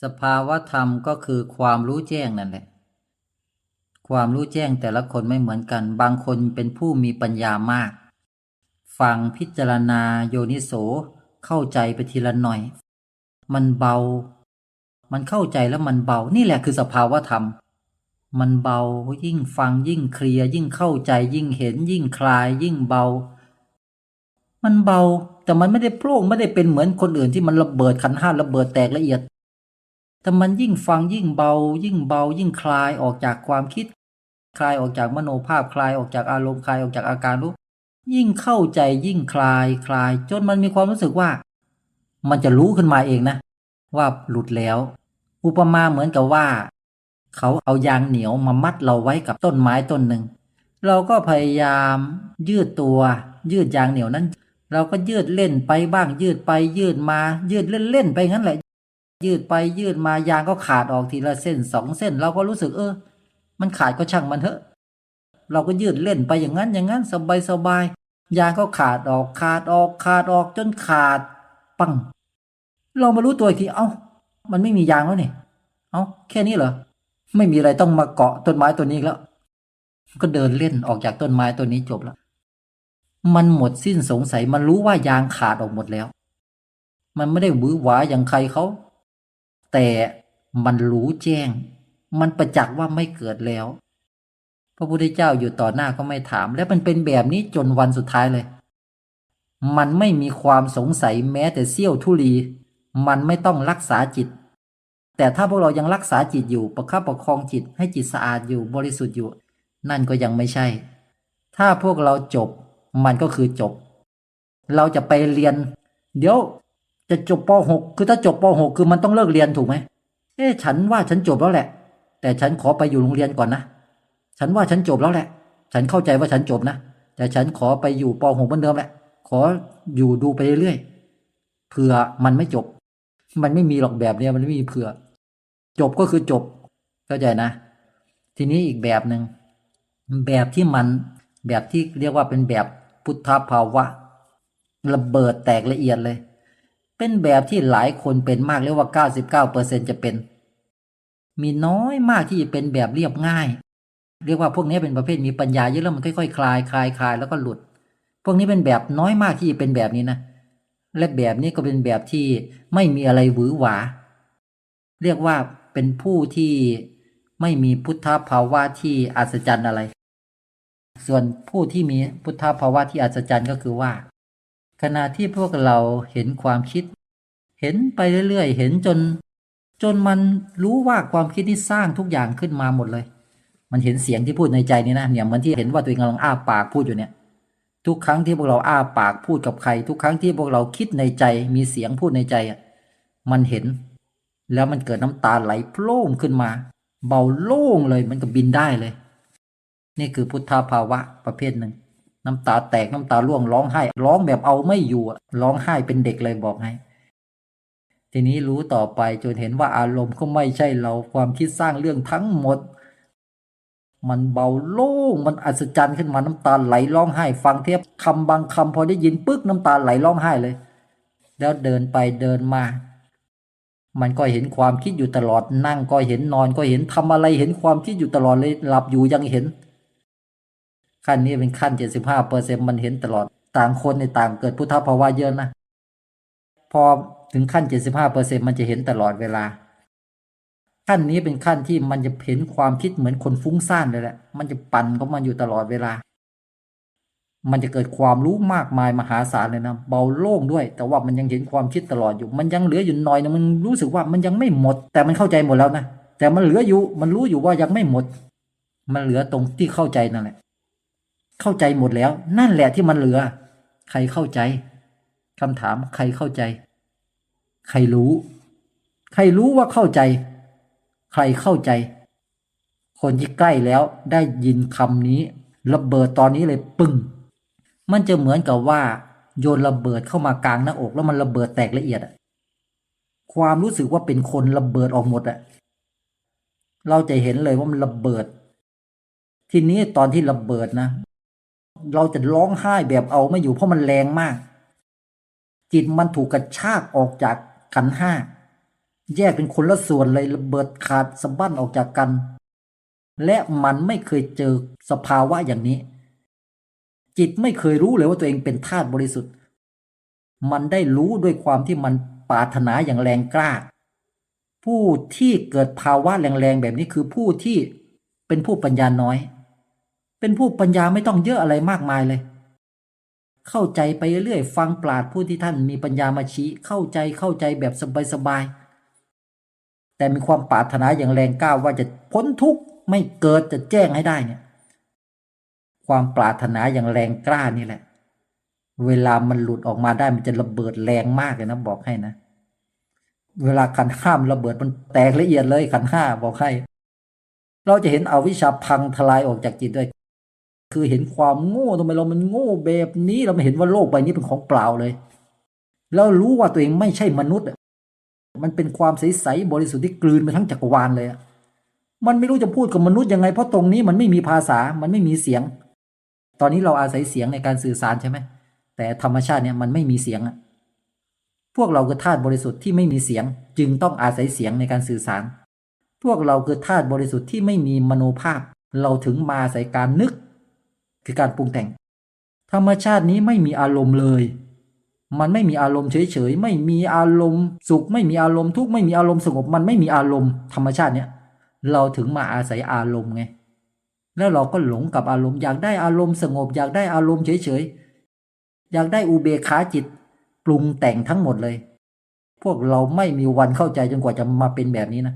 สภาวะธรรมก็คือความรู้แจ้งนั่นแหละ ความรู้แจ้งแต่ละคนไม่เหมือนกัน บางคนเป็นผู้มีปัญญามาก ฟังพิจารณาโยนิโสเข้าใจไปทีละหน่อย มันเบา มันเข้าใจแล้วมันเบา นี่แหละคือสภาวะธรรม มันเบายิ่งฟังยิ่งเคลียร์ยิ่งเข้าใจยิ่งเห็นยิ่งคลายยิ่งเบา มันเบาแต่มันไม่ได้โปร่งไม่ได้เป็นเหมือนคนอื่นที่มันระเบิดขันห้าระเบิดแตกละเอียด แต่มันยิ่งฟังยิ่งเบา ยิ่งเบา ยิ่งคลายออกจากความคิด คลายออกจากมโนภาพคลายออกจากอารมณ์คลายออกจากอาการรู้ ยิ่งเข้าใจยิ่งคลายคลาย จนมันมีความรู้สึกว่า มันจะรู้ขึ้นมาเองนะ ว่าหลุดแล้ว อุปมาเหมือนกับว่า เขาเอายางเหนียวมามัดเราไว้กับต้นไม้ต้นหนึ่ง เราก็พยายามยืดตัว ยืดยางเหนียวนั้น เราก็ยืดเล่นไปบ้างยืดไปยืดมา ยืดเล่นๆไปงั้นแหละ ยืดไปยืดมายางก็ขาดออกทีละเส้นสองเส้น เราก็รู้สึกเออ มันขาดก็ช่างมันเถอะ เราก็ยืดเล่นไปอย่างนั้นอย่างนั้นสบายสบายยางก็ขาดออกขาดออกขาดออกจนขาด ปัง เรามารู้ตัวอีกทีเอ้า มันไม่มียางแล้วนี่เอ้าแค่นี้เหรอไม่มีอะไรต้องมาเกาะต้นไม้ตัวนี้อีกแล้ว ก็เดินเล่นออกจากต้นไม้ตัวนี้จบแล้วมันหมดสิ้นสงสัยมันรู้ว่ายางขาดออกหมดแล้ว มันไม่ได้วือหวาอย่างใครเขา แต่มันรู้แจ้ง มันประจักษ์ว่าไม่เกิดแล้ว พระพุทธเจ้าอยู่ต่อหน้าก็ไม่ถาม และมันเป็นแบบนี้จนวันสุดท้ายเลย มันไม่มีความสงสัยแม้แต่เสี้ยวทุลี มันไม่ต้องรักษาจิต แต่ถ้าพวกเรายังรักษาจิตอยู่ประคับประคองจิตให้จิตสะอาดอยู่บริสุทธิ์อยู่ นั่นก็ยังไม่ใช่ ถ้าพวกเราจบ มันก็คือจบ เราจะไปเรียน เดี๋ยว จะจบป .6 คือถ้าจบป .6 คือมันต้องเลิกเรียนถูกไหมเอ๊ะฉันว่าฉันจบแล้วแหละ แต่ฉันขอไปอยู่โรงเรียนก่อนนะ ฉันว่าฉันจบแล้วแหละ ฉันเข้าใจว่าฉันจบนะ แต่ฉันขอไปอยู่ป .6 เหมือนเดิมแหละ ขออยู่ดูไปเรื่อยๆ เผื่อมันไม่จบ มันไม่มีหรอกแบบเนี้ยมันไม่มีเผื่อ จบก็คือจบ เข้าใจนะ ทีนี้อีกแบบหนึ่ง แบบที่มัน แบบที่เรียกว่าเป็นแบบพุทธภาวะ ระเบิดแตกละเอียดเลย เป็นแบบที่หลายคนเป็นมากเรียกว่า 99%จะเป็น มีน้อยมากที่จะเป็นแบบเรียบง่าย เรียกว่าพวกนี้เป็นประเภทมีปัญญาเยอะแล้วมันค่อยๆคลายคลายคลายแล้วก็หลุด พวกนี้เป็นแบบน้อยมากที่จะเป็นแบบนี้นะและแบบนี้ก็เป็นแบบที่ไม่มีอะไรหวือหวา เรียกว่าเป็นผู้ที่ไม่มีพุทธภาวะที่อัศจรรย์อะไร ส่วนผู้ที่มีพุทธภาวะที่อัศจรรย์ก็คือว่า ขณะที่พวกเราเห็นความคิด เห็นไปเรื่อยๆ เห็นจน จนมันรู้ว่าความคิดที่สร้างทุกอย่างขึ้นมาหมดเลย มันเห็นเสียงที่พูดในใจนี่นะเนี่ยเหมือนที่เห็นว่าตัวเองกำลังอ้าปากพูดอยู่เนี่ย ทุกครั้งที่พวกเราอ้าปากพูดกับใคร ทุกครั้งที่พวกเราคิดในใจมีเสียงพูดในใจอะมันเห็น แล้วมันเกิดน้ำตาไหลโล่งขึ้นมา เบาโล่งเลยมันก็บินได้เลย นี่คือพุทธภาวะประเภทหนึ่ง น้ำตาแตกน้ำตาร่วงร้องไห้ร้องแบบเอาไม่อยู่ร้องไห้เป็นเด็กเลยบอกให้ทีนี้รู้ต่อไปจนเห็นว่าอารมณ์ก็ไม่ใช่เราความคิดสร้างเรื่องทั้งหมด มันเบาโล่งมันอัศจรรย์ขึ้นมาน้ำตาไหลร้องไห้ ฟังเทียบคำบางคำพอได้ยินปึ๊กน้ำตาไหลร้องไห้เลย แล้วเดินไปเดินมา มันก็เห็นความคิดอยู่ตลอดนั่งก็เห็นนอนก็เห็นทำอะไรเห็นความคิดอยู่ตลอดเลยหลับอยู่ยังเห็น ขั้นนี้เป็นขั้นเจ็ดสิบห้าเปอร์เซ็นมันเห็นตลอด ต่างคนในต่างเกิดพุทธภาวะเยอะนะ พอถึงขั้นเจ็ดสิบห้าเปอร์เซ็นมันจะเห็นตลอดเวลา ขั้นนี้เป็นขั้นที่มันจะเห็นความคิดเหมือนคนฟุ้งซ่านเลยแหละ มันจะปั่นของมันอยู่ตลอดเวลา มันจะเกิดความรู้มากมายมหาศาลเลยนะ เบาโล่งด้วย แต่ว่ามันยังเห็นความคิดตลอดอยู่ มันยังเหลืออยู่น่อยนะ มันรู้สึกว่ามันยังไม่หมด แต่มันเข้าใจหมดแล้วนะ แต่มันเหลืออยู่ มันรู้อยู่ว่ายังไม่หมด มันเหลือตรงที่เข้าใจนั่นแหละ เข้าใจหมดแล้ว นั่นแหละที่มันเหลือ ใครเข้าใจคำถามใครเข้าใจ ใครรู้ ใครรู้ว่าเข้าใจ ใครเข้าใจ คนที่ใกล้แล้วได้ยินคำนี้ ระเบิดตอนนี้เลยปึ้งมันจะเหมือนกับว่า โยนระเบิดเข้ามากลางหน้าอกแล้วมันระเบิดแตกละเอียดอะความรู้สึกว่าเป็นคนระเบิดออกหมดอะเราจะเห็นเลยว่ามันระเบิด ทีนี้ตอนที่ระเบิดนะ เราจะร้องไห้แบบเอาไม่อยู่เพราะมันแรงมาก จิตมันถูกกระชากออกจากขันห้า แยกเป็นคนละส่วนเลยระเบิดขาดสะบั้นออกจากกัน และมันไม่เคยเจอสภาวะอย่างนี้ จิตไม่เคยรู้เลยว่าตัวเองเป็นธาตุบริสุทธิ์ มันได้รู้ด้วยความที่มันปรารถนาอย่างแรงกล้า ผู้ที่เกิดภาวะแรงๆแบบนี้คือผู้ที่เป็นผู้ปัญญาน้อย เป็นผู้ปัญญาไม่ต้องเยอะอะไรมากมายเลย เข้าใจไปเรื่อยฟังปราดผู้ที่ท่านมีปัญญามาชี้เข้าใจเข้าใจแบบสบายๆแต่มีความปรารถนาอย่างแรงกล้าว่าจะพ้นทุกข์ไม่เกิดจะแจ้งให้ได้เนี่ย ความปรารถนาอย่างแรงกล้านี่แหละ เวลามันหลุดออกมาได้มันจะระเบิดแรงมากเลยนะบอกให้นะเวลาขันห้ามระเบิดมันแตกละเอียดเลยขันห้าบอกให้ เราจะเห็นเอาวิชาพังทลายออกจากจิตด้วย คือเห็นความโง่ทำไมเรามันโง่แบบนี้เราไม่เห็นว่าโลกใบนี้เป็นของเปล่าเลย แล้วรู้ว่าตัวเองไม่ใช่มนุษย์มันเป็นความใสๆบริสุทธิ์ที่กลืนไปทั้งจักรวาลเลยมันไม่รู้จะพูดกับมนุษย์ยังไงเพราะตรงนี้มันไม่มีภาษา มันไม่มีเสียง ตอนนี้เราอาศัยเสียงในการสื่อสารใช่ไหมแต่ธรรมชาติเนี่ยมันไม่มีเสียงอะพวกเราคือธาตุบริสุทธิ์ที่ไม่มีเสียง จึงต้องอาศัยเสียงในการสื่อสาร พวกเราคือธาตุบริสุทธิ์ที่ไม่มีมโนภาพ เราถึงมาอาศัยการนึก คือการปรุงแต่ง ธรรมชาตินี้ไม่มีอารมณ์เลย มันไม่มีอารมณ์เฉยๆ ไม่มีอารมณ์ สุข ไม่มีอารมณ์ทุกข์ไม่มีอารมณ์สงบ มันไม่มีอารมณ์ธรรมชาติเนี้ยเราถึงมาอาศัยอารมณ์ไง แล้วเราก็หลงกับอารมณ์อยากได้อารมณ์สงบ อยากได้อารมณ์เฉยๆ อยากได้อุเบกขาจิต ปรุงแต่งทั้งหมดเลย พวกเราไม่มีวันเข้าใจจนกว่าจะมาเป็นแบบนี้นะ